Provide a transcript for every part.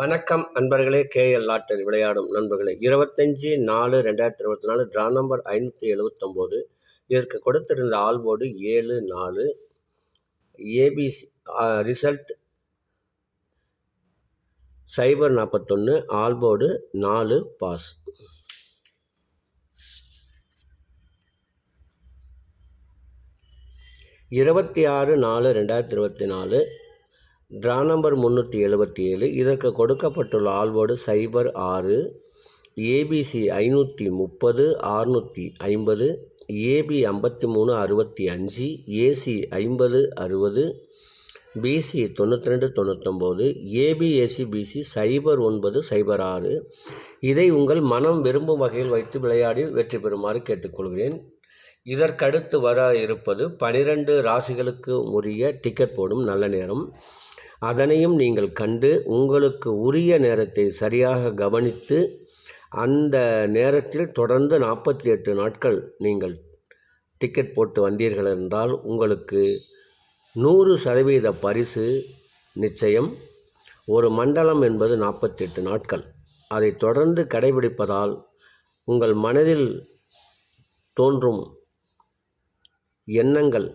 வணக்கம் அன்பர்களே கேஎல் லாட்டர் விளையாடும் நண்பர்களே. இருபத்தஞ்சி நாலு ரெண்டாயிரத்தி இருபத்தி நாலு ட்ரா நம்பர் ஐநூற்றி எழுபத்தொம்போது இதற்கு கொடுத்திருந்த ஆல்போர்டு ஏழு நாலு. ஏபிசி ரிசல்ட் சைபர் நாற்பத்தொன்று ஆல்போர்டு நாலு பாஸ். இருபத்தி ஆறு நாலு ரெண்டாயிரத்தி இருபத்தி நாலு. ட்ரா நம்பர் முந்நூற்றி எழுபத்தி ஏழு. இதற்கு கொடுக்கப்பட்டுள்ள ஆல்வோடு சைபர் ஆறு ஏபிசி ஐநூற்றி முப்பது ஆறுநூற்றி ஐம்பது ஏபி ஐம்பத்தி மூணு அறுபத்தி அஞ்சு ஏசி ஐம்பது அறுபது பிசி தொண்ணூற்றி ரெண்டு தொண்ணூத்தொம்பது ஏபிஎஸ்சி பிசி சைபர் ஒன்பது சைபர் ஆறு. இதை உங்கள் மனம் விரும்பும் வகையில் வைத்து விளையாடி வெற்றி பெறுமாறு கேட்டுக்கொள்கிறேன். இதற்கடுத்து வர இருப்பது பனிரெண்டு ராசிகளுக்கு உரிய டிக்கெட் போடும் நல்ல நேரம். அதனையும் நீங்கள் கண்டு உங்களுக்கு உரிய நேரத்தை சரியாக கவனித்து அந்த நேரத்தில் தொடர்ந்து நாற்பத்தி எட்டு நாட்கள் நீங்கள் டிக்கெட் போட்டு வந்தீர்கள் என்றால் உங்களுக்கு நூறு சதவீத பரிசு நிச்சயம். ஒரு மண்டலம் என்பது நாற்பத்தெட்டு நாட்கள். அதை தொடர்ந்து கடைபிடிப்பதால் உங்கள் மனதில் தோன்றும் எண்ணங்கள்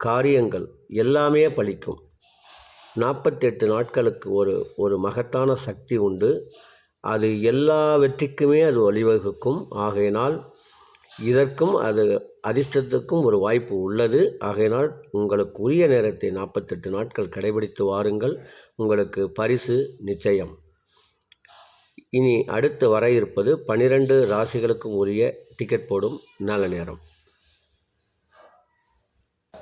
காரியங்கள் எல்லாமே பலிக்கும். நாற்பத்தெட்டு நாட்களுக்கு ஒரு ஒரு மகத்தான சக்தி உண்டு. அது எல்லா வெற்றிக்குமே அது வழிவகுக்கும். ஆகையினால் இதற்கும் அது அதிர்ஷ்டத்துக்கும் ஒரு வாய்ப்பு உள்ளது. ஆகையினால் உங்களுக்கு உரிய நேரத்தை நாற்பத்தெட்டு நாட்கள் கடைபிடித்து வாருங்கள். உங்களுக்கு பரிசு நிச்சயம். இனி அடுத்து வர இருப்பது பனிரெண்டு ராசிகளுக்கும் உரிய டிக்கெட் போடும் நல்ல நேரம்.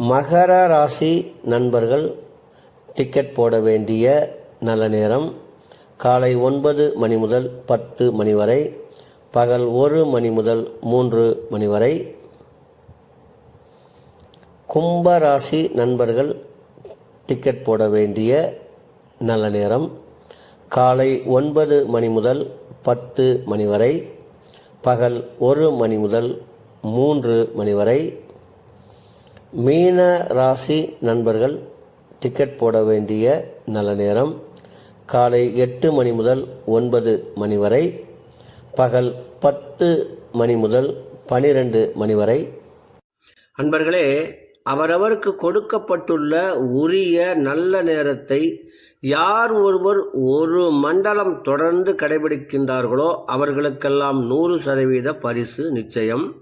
மகர ராசி நண்பர்கள் டிக்கெட் போட வேண்டிய நல்ல நேரம். காலை ஒன்பது மணி முதல் பத்து மணி வரை. பகல் ஒரு மணி முதல் மூன்று மணி வரை. கும்பராசி நண்பர்கள் டிக்கெட் போட வேண்டிய நல்ல நேரம். காலை ஒன்பது மணி முதல் பத்து மணி வரை. பகல் ஒரு மணி முதல் மூன்று மணி வரை. மீன ராசி நண்பர்கள் டிக்கெட் போட வேண்டிய நல்ல நேரம். காலை எட்டு மணி முதல் ஒன்பது மணி வரை பகல் பத்து மணி முதல் பனிரெண்டு மணி வரை. அன்பர்களே அவரவருக்கு கொடுக்கப்பட்டுள்ள உரிய நல்ல நேரத்தை யார் ஒருவர் ஒரு மண்டலம் தொடர்ந்து கடைபிடிக்கின்றார்களோ அவர்களுக்கெல்லாம் நூறு சதவீத பரிசு நிச்சயம்.